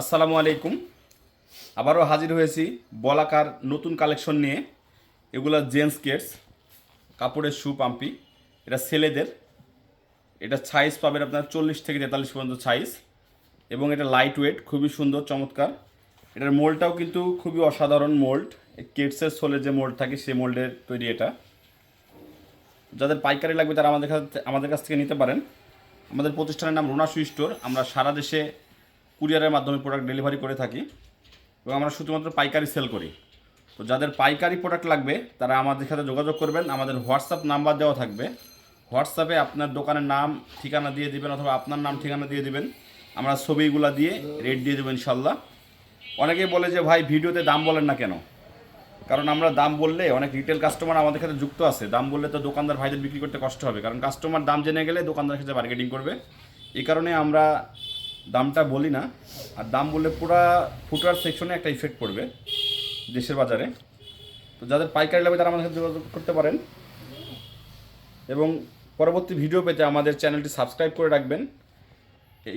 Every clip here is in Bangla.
আসসালামু আলাইকুম। আবারও হাজির হয়েছি বলাকার নতুন কালেকশন নিয়ে। এগুলো জেন্টস কেটস, কাপড়ের শু, পাম্পি। এটা ছেলেদের। এটা সাইজ পাবেন আপনার চল্লিশ থেকে তেতাল্লিশ পর্যন্ত সাইজ এবং এটা লাইট ওয়েট খুবই সুন্দর, চমৎকার। এটার মোল্ডটাও কিন্তু খুবই অসাধারণ মোল্ড কেটসের সোলের যে মোল্ড থাকে, সেই মোল্ডের তৈরি এটা। যাদের পাইকারি লাগবে তারা আমাদের কাছ আমাদের কাছ থেকে নিতে পারেন। আমাদের প্রতিষ্ঠানের নাম রোনা সুই স্টোর। আমরা সারা দেশে কুরিয়ারের মাধ্যমে প্রোডাক্ট ডেলিভারি করে থাকি এবং আমরা শুধুমাত্র পাইকারি সেল করি। তো যাদের পাইকারি প্রোডাক্ট লাগবে, তারা আমাদের সাথে যোগাযোগ করবেন। আমাদের হোয়াটসঅ্যাপ নাম্বার দেওয়া থাকবে। হোয়াটসঅ্যাপে আপনার দোকানের নাম, ঠিকানা দিয়ে দিবেন অথবা আপনার নাম, ঠিকানা দিয়ে দিবেন। আমরা ছবিগুলো দিয়ে রেট দিয়ে দেবো ইনশাল্লাহ অনেকেই বলে যে, ভাই, ভিডিওতে দাম বলেন না কেন? কারণ আমরা দাম বললে অনেক রিটেল কাস্টমার আমাদের সাথে যুক্ত আছে। দাম বললে তো দোকানদার ভাইদের বিক্রি করতে কষ্ট হবে। কারণ কাস্টমার দাম জেনে গেলে দোকানদারের সাথে মার্কেটিং করবে। এই কারণে আমরা দামটা বলি না, আর দাম বললে পুরা ফুটার সেকশনে একটা ইফেক্ট পড়বে দেশের বাজারে। তো যাদের পাইকারি লাগবে তারা আমাদের সাথে যোগাযোগ করতে পারেন। এবং পরবর্তী ভিডিও পেতে আমাদের চ্যানেলটি সাবস্ক্রাইব করে রাখবেন।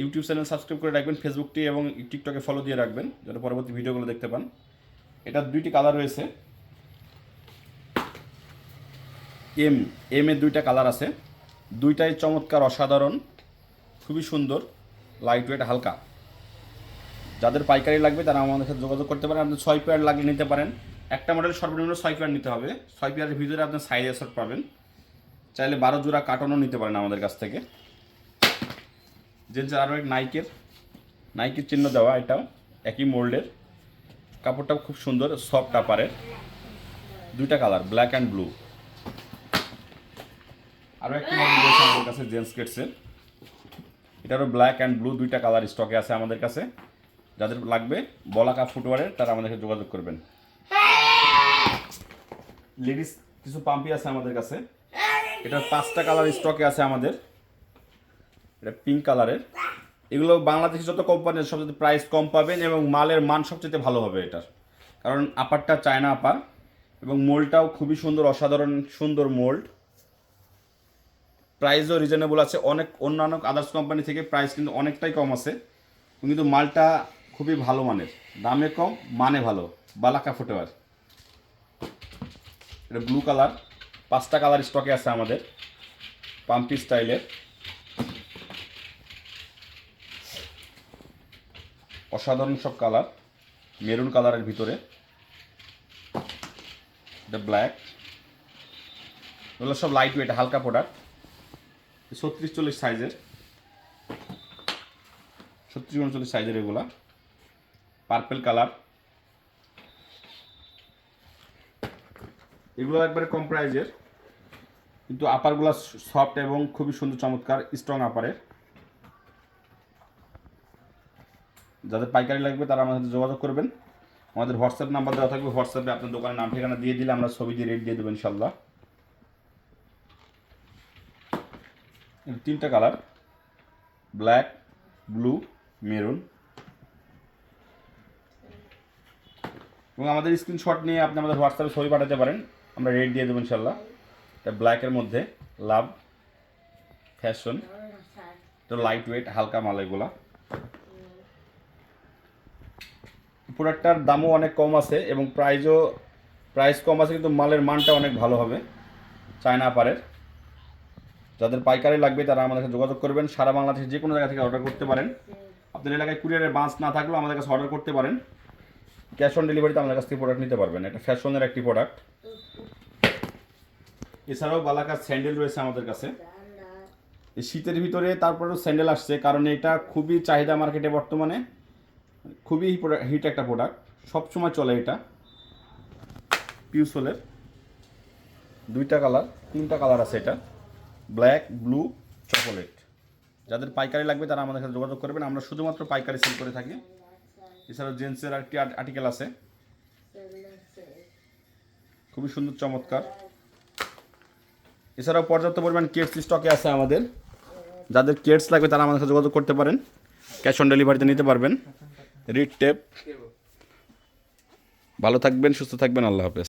ইউটিউব চ্যানেল সাবস্ক্রাইব করে রাখবেন ফেসবুকটি এবং টিকটকে ফলো দিয়ে রাখবেন, যাতে পরবর্তী ভিডিওগুলো দেখতে পান। এটার দুইটি কালার রয়েছে। এম এম এর দুইটা কালার আছে। দুইটাই চমৎকার, অসাধারণ, খুবই সুন্দর। লাইট ওয়েট হালকা। যাদের পাইকারি লাগবে তারা আমাদের সাথে যোগাযোগ করতে পারেন। আপনি ছয় পেয়ার লাগিয়ে নিতে পারেন। একটা মডেল সর্বনিম্ন ছয় পেয়ার নিতে হবে। ছয় পেয়ারের ভিতরে আপনার সাইজ অ্যাসট পাবেন। চাইলে বারো জোড়া কার্টনও নিতে পারেন আমাদের কাছ থেকে। যে আরও এক নাইকের নাইকের চিহ্ন দেওয়া এটাও একই মোল্ডের কাপড়টাও খুব সুন্দর সফট আপারের দুইটা কালার ব্ল্যাক অ্যান্ড ব্লু আরও একটি মডেল রয়েছে আমাদের কাছে জেন্টস কেটসের এটারও ব্ল্যাক অ্যান্ড ব্লু দুইটা কালার স্টকে আছে আমাদের কাছে। যাদের লাগবে বলাকা ফুটওয়ারের তারা আমাদের সাথে যোগাযোগ করবেন। লেডিস কিছু পাম্পি আছে আমাদের কাছে। এটার পাঁচটা কালার স্টকে আছে আমাদের। এটা পিঙ্ক কালারের এগুলো বাংলাদেশে যত কোম্পানি সবচেয়ে প্রাইস কম পাবেন এবং মালের মান সবচেয়ে ভালো হবে এটার। কারণ আপারটা চায়না আপার এবং মোল্ডটাও খুবই সুন্দর, অসাধারণ সুন্দর মোল্ড প্রাইসও রিজনেবল আছে। অনেক অন্যান্য আদার্স কোম্পানি থেকে প্রাইস কিন্তু অনেকটাই কম আছে। কিন্তু মালটা খুবই ভালো মানের। দামে কম মানে ভালো। বালাকা ফুটওয়ার। এটা ব্লু কালার পাঁচটা কালার স্টকে আছে আমাদের। পাম্পি স্টাইলের অসাধারণ সব কালার মেরুন কালারের ভিতরে। এটা ব্ল্যাক এগুলো সব লাইট ওয়েট হালকা প্রোডাক্ট ছত্রিশ চল্লিশ সাইজের। ছত্রিশ উনচল্লিশ সাইজের এগুলা। Purple colour. এগুলো একবারে কম প্রাইজের। কিন্তু আপারগুলো সফট এবং খুবই সুন্দর চমৎকার, স্ট্রং আপারের। যাদের পাইকারি লাগবে তারা আমাদের সাথে যোগাযোগ করবেন। আমাদের হোয়াটসঅ্যাপ নাম্বার দেওয়া থাকবে। হোয়াটসঅ্যাপে আপনার দোকানের নাম, ঠিকানা দিয়ে দিলে আমরা ছবি দিয়ে রেট দিয়ে দেবো ইনশাল্লাহ তিনটা কালার। Black, blue, maroon. এবং আমাদের স্ক্রিনশট নিয়ে আপনি আমাদের হোয়াটসঅ্যাপে ছবি পাঠাতে পারেন। আমরা রেট দিয়ে দেবো ইনশাল্লাহ এটা ব্ল্যাকের মধ্যে লাভ ফ্যাশন তো লাইট ওয়েট হালকা মাল এগুলা। প্রোডাক্টটার দামও অনেক কম আছে এবং প্রাইসও প্রাইস কম আছে, কিন্তু মালের মানটা অনেক ভালো হবে। চায়না পারের। যাদের পাইকারি লাগবে তারা আমাদের সাথে যোগাযোগ করবেন। সারা বাংলাদেশে যে কোনো জায়গা থেকে অর্ডার করতে পারেন। আপনার এলাকায় কুরিয়ারের বাস না থাকলেও আমাদের কাছে অর্ডার করতে পারেন। ক্যাশ অন ডেলিভারিতে আমাদের কাছ থেকে প্রোডাক্ট নিতে পারবেন। এটা ফ্যাশনের একটি প্রোডাক্ট এছাড়াও বালাকার স্যান্ডেল রয়েছে আমাদের কাছে। এই শীতের ভিতরে তারপরেও স্যান্ডেল আসছে, কারণ এটা খুবই চাহিদা মার্কেটে বর্তমানে। খুবই হিট একটা প্রোডাক্ট সবসময় চলে এটা। পিউসোলের দুইটা কালার তিনটা কালার আছে এটা। Black, blue, chocolate. যাদের পাইকারি লাগবে তারা আমাদের সাথে যোগাযোগ করবেন। আমরা শুধুমাত্র পাইকারি সেল করে থাকি। এছাড়াও জেন্টসের একটি আর্টিকেল আছে। খুবই সুন্দর, চমৎকার। এছাড়াও পর্যাপ্ত পরিমাণ কেটস স্টকে আছে আমাদের। যাদের কেটস লাগবে তারা আমাদের সাথে যোগাযোগ করতে পারেন। ক্যাশ অন ডেলিভারিতে নিতে পারবেন। রিড টেপ ভালো থাকবেন, সুস্থ থাকবেন। আল্লাহ হাফেজ।